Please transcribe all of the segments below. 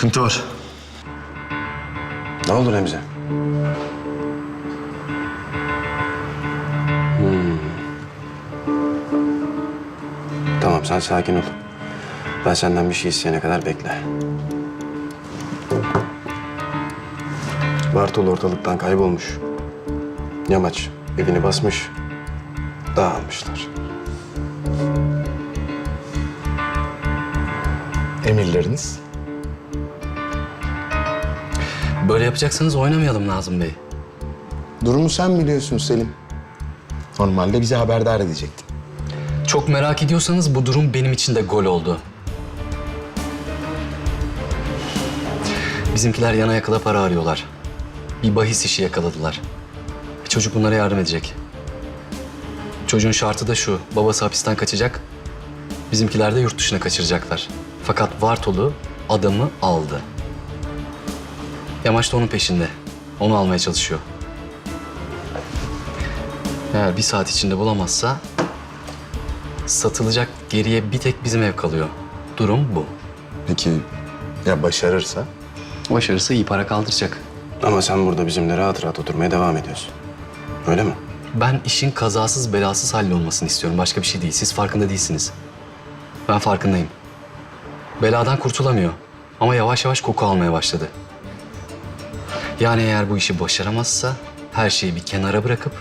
Sıkıntı var. Ne oldu Remzi? Hmm. Tamam sen sakin ol. Ben senden bir şey isteyene kadar bekle. Bartol ortalıktan kaybolmuş. Yamaç evini basmış. Dağılmışlar. Emirleriniz? Böyle yapacaksanız oynamayalım Nazım Bey. Durumu sen biliyorsun Selim. Normalde bize haberdar edecektin. Çok merak ediyorsanız bu durum benim için de gol oldu. Bizimkiler yana yakıla para arıyorlar. Bir bahis işi yakaladılar. Bir çocuk bunlara yardım edecek. Çocuğun şartı da şu. Babası hapisten kaçacak. Bizimkiler de yurt dışına kaçıracaklar. Fakat Vartolu adamı aldı. Yamaç da onun peşinde. Onu almaya çalışıyor. Eğer bir saat içinde bulamazsa satılacak geriye bir tek bizim ev kalıyor. Durum bu. Peki ya başarırsa? Başarısı iyi para kaldıracak. Ama sen burada bizimle rahat rahat oturmaya devam ediyorsun. Öyle mi? Ben işin kazasız belasız hallolmasını istiyorum. Başka bir şey değil. Siz farkında değilsiniz. Ben farkındayım. Beladan kurtulamıyor. Ama yavaş yavaş koku almaya başladı. Yani eğer bu işi başaramazsa her şeyi bir kenara bırakıp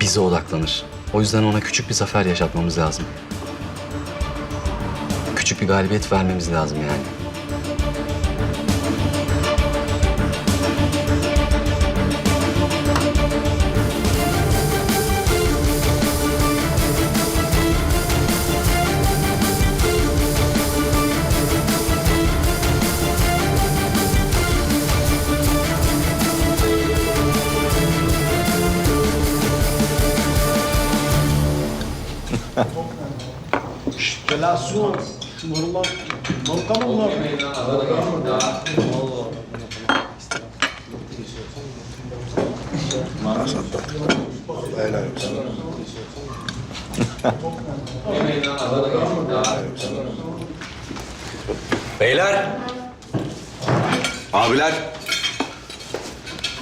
bize odaklanır. O yüzden ona küçük bir zafer yaşatmamız lazım. Küçük bir galibiyet vermemiz lazım yani. Pelasyon. Normal. Banka mı bunlar? Beyler, abiler,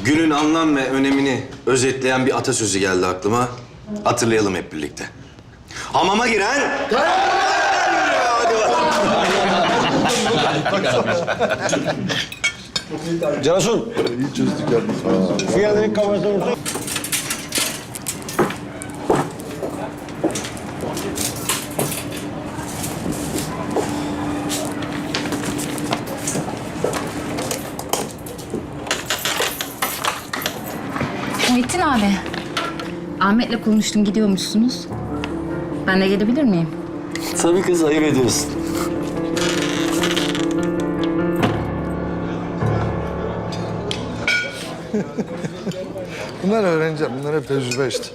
günün anlam ve önemini özetleyen bir atasözü geldi aklıma. Hatırlayalım hep birlikte. Hamama giren... Hadi bakalım. Canasun. İyi çözdük yalnız. Fiyadının kafasına vursa. Muhittin abi. Ahmet'le konuştum gidiyormuşsunuz. Ben de gelebilir miyim? Tabii kız ayıp ediyorsun. Bunlar öğreneceğim. Bunlar hep tecrübe işte.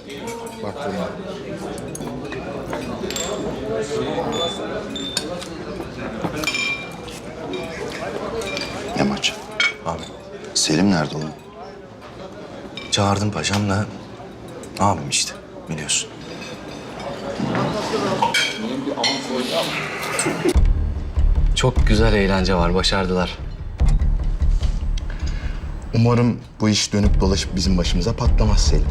Baktığımda. Yamaç. Abi. Selim nerede oğlum? Çağırdım paşam da abim işte biliyorsun. Çok güzel eğlence var. Başardılar. Umarım bu iş dönüp dolaşıp bizim başımıza patlamaz Selim.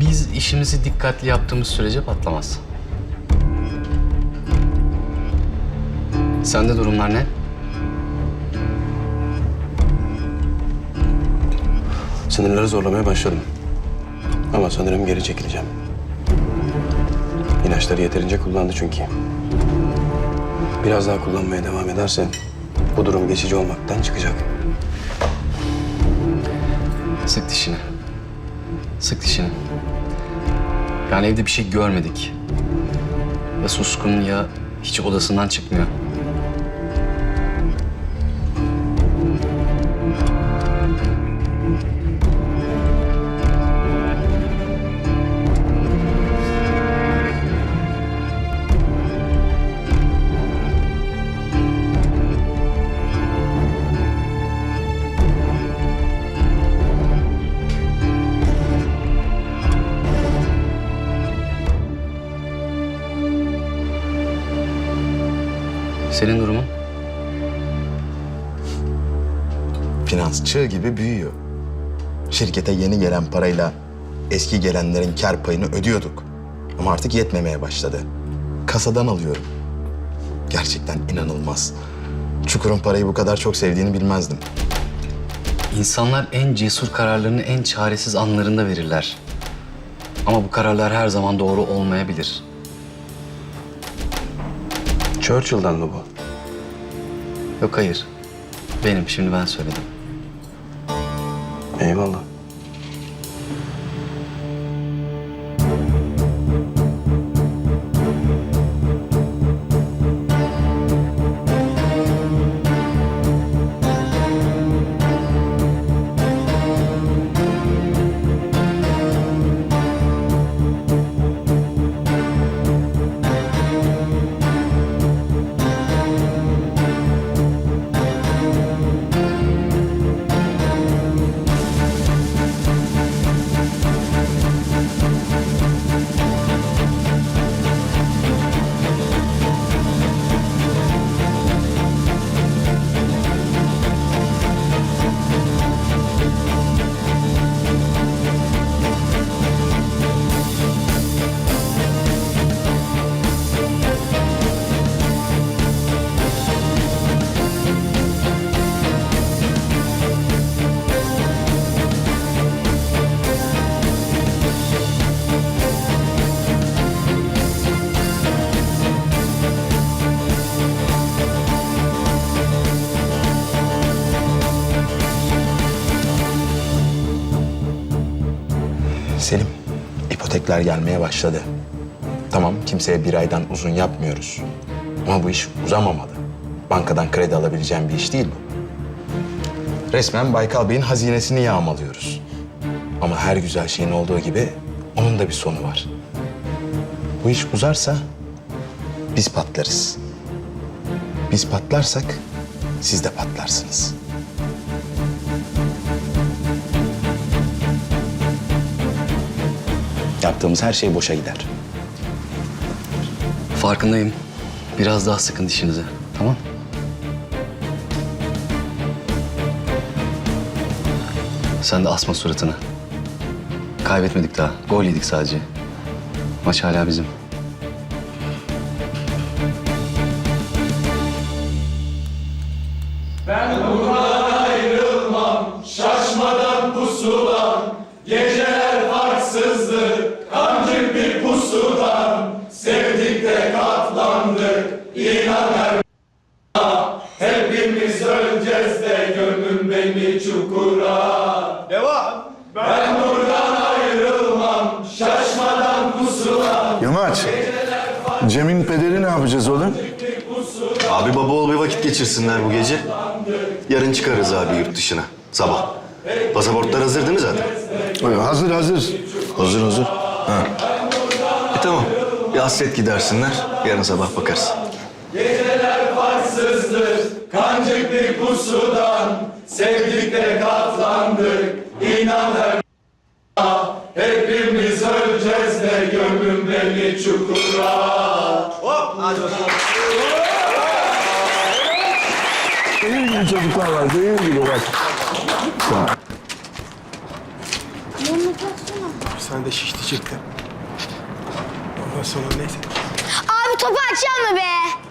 Biz işimizi dikkatli yaptığımız sürece patlamaz. Sende durumlar ne? Sınırları zorlamaya başladım. Ama sanırım geri çekileceğim. İlaçları yeterince kullandı çünkü. Biraz daha kullanmaya devam ederse bu durum geçici olmaktan çıkacak. Sık dişini. Sık dişini. Yani evde bir şey görmedik. Ya suskun ya hiç odasından çıkmıyor. Senin durumun? finans çığ gibi büyüyor. Şirkete yeni gelen parayla eski gelenlerin kar payını ödüyorduk. Ama artık yetmemeye başladı. Kasadan alıyorum. Gerçekten inanılmaz. Çukur'un parayı bu kadar çok sevdiğini bilmezdim. İnsanlar en cesur kararlarını en çaresiz anlarında verirler. Ama bu kararlar her zaman doğru olmayabilir. Churchill'dan mı bu? Yok hayır. Benim şimdi ben söyledim. Eyvallah. Selim, ipotekler gelmeye başladı. Tamam, kimseye bir aydan uzun yapmıyoruz. Ama bu iş uzamamalı. Bankadan kredi alabileceğim bir iş değil bu. Resmen Baykal Bey'in hazinesini yağmalıyoruz. Ama her güzel şeyin olduğu gibi onun da bir sonu var. Bu iş uzarsa biz patlarız. Biz patlarsak siz de patlarsınız. Yaptığımız her şey boşa gider. Farkındayım. Biraz daha sıkın dişinizi. Tamam? Sen de asma suratını. Kaybetmedik daha. Gol yedik sadece. Maç hala bizim. Yamaç. Cem'in pederi ne yapacağız oğlum? Abi baba oğul bir vakit geçirsinler bu gece. Yarın çıkarız abi yurt dışına. Sabah. Pasaportlar hazır değil mi zaten? Ee, Hazır hazır. Hazır hazır. Ha. E tamam. Bir hasret gidersinler. Yarın sabah bakarız. Kancık bir pusudan sevdikle katlandık. İnan her hepimiz öleceğiz de gömün beni çukura. Benim gibi çocuklar var. Benim gibi bak. Sen de şiş diyecektin. Ondan sonra neyse. Abi topu açacağım mı be?